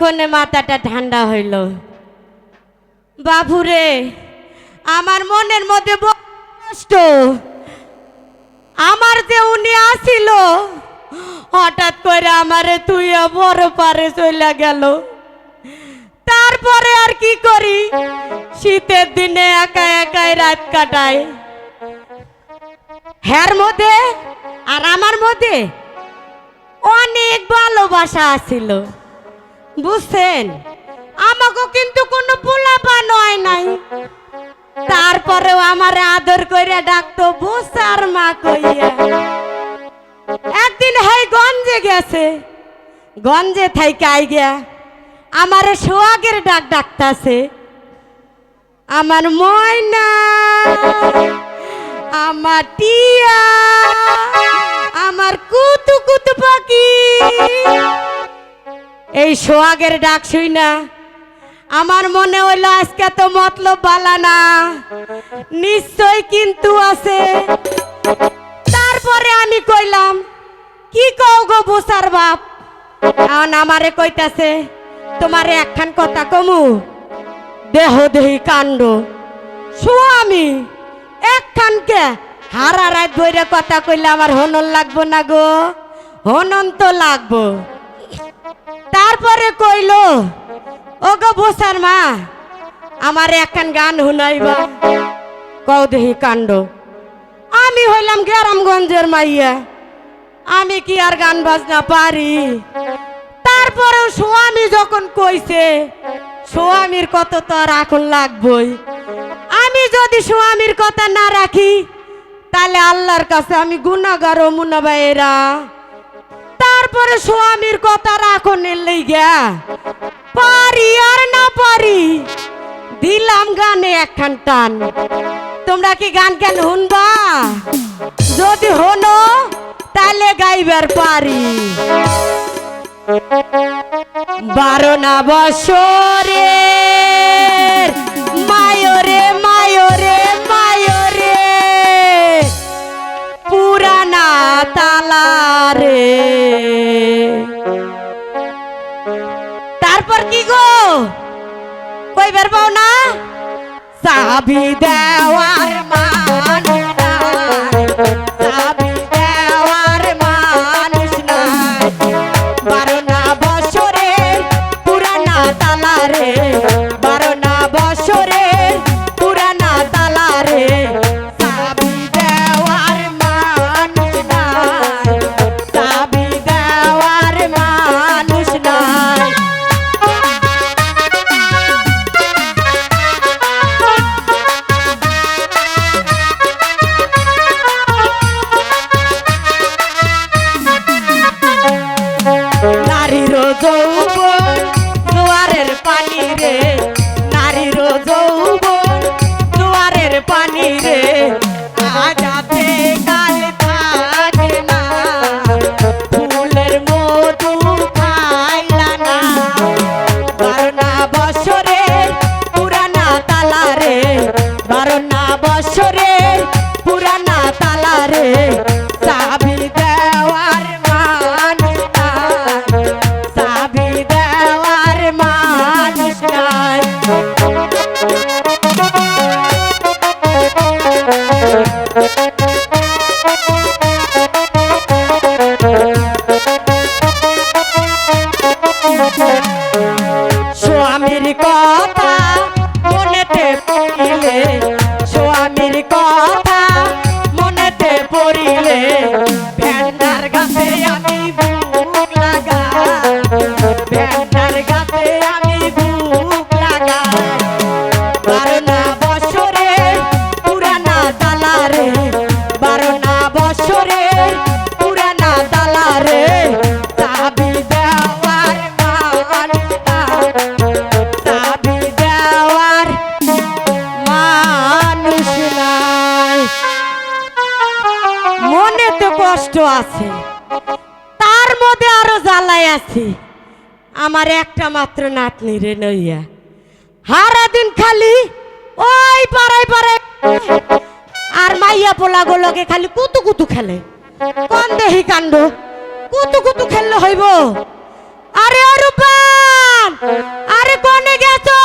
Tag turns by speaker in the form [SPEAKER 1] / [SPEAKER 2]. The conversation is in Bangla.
[SPEAKER 1] জন্য মাথাটা ঠান্ডা হইল। বাবুরে, আমার মনের মধ্যে আমার যে উনি আসিল, হঠাৎ করে আমারে তুই বড় পারে চলে গেল। তারপরে আর কি করি? শীতের দিনে একা একাই রাত কাটাই। হ্যার মধ্যে আর আমার মধ্যে অনেক ভালোবাসা আছিল। বুঝছেন? আমাকে কিন্তু কোনো পোলাপা নয় নাই। তারপরেও আমার আদর করে ডাকতো বুসার মা কইয়া? একদিন হাই গঞ্জে গেছে। গঞ্জে থাইকে আই গিয়া আমার সোয়াগের ডাক ডাকতাছে, আমার ময়না, আমার টিয়া, আমার কুতু কুতু পাখি এই সোহাগের ডাক শুই না। আমার মনে হইল আজকে তো মতলব বালা না। নিশ্চয় কিন্তু আছে। তারপরে আমি কইলাম, কি কও গো বসার বাপ? এখন আমারে কইতাছে, তোমারে একখান কথা কমু। দেহ দেহি কাণ্ড। স্বামী একখান কে? হারা রাত বইরে কথা কইলে আমার হনন লাগবো না গো? হনন তো লাগবো। তারপরে কইলো ও গো বসার মা, আমার একখান গান শুনাইবা। কও দেহি কাণ্ড। আমি হইলাম গ্রামগঞ্জের মাইয়া। আমি কি আর গান বাজনা পারি? তারপরেও স্বামী যখন কইছে, স্বামীর কত তো আর এখন লাগবই। আমি যদি স্বামীর কথা না রাখি, তাহলে আল্লাহর কাছে আমি গুণাগার মুনাবাইরা। তারপরে স্বামীর কথা পারি আর না পারি, দিলাম গানে একখান টান। তোমরা কি গান কেন শুনবা? যদি হনো তাহলে গাইবার পারি। বারো না বছরে তারপর কি গো? কইবার পাও না? চাবি দেওয়ার মানুষ পানি রে আজাতে কাল কথা কষ্ট আছে, তার মধ্যে আরও জ্বালাই আছে। আমার একটা মাত্র নাতনি রে নইয়া। হারা দিন খালি ওই পাড়ায় পাড়ায় আর মাইয়া পোলা গুলোকে খালি কুতু কুতু খেলে। কোন দেহি কাণ্ড? কুতু কুতু খেললে হইব? আরে অরূপান, আরে কোনে গেছো?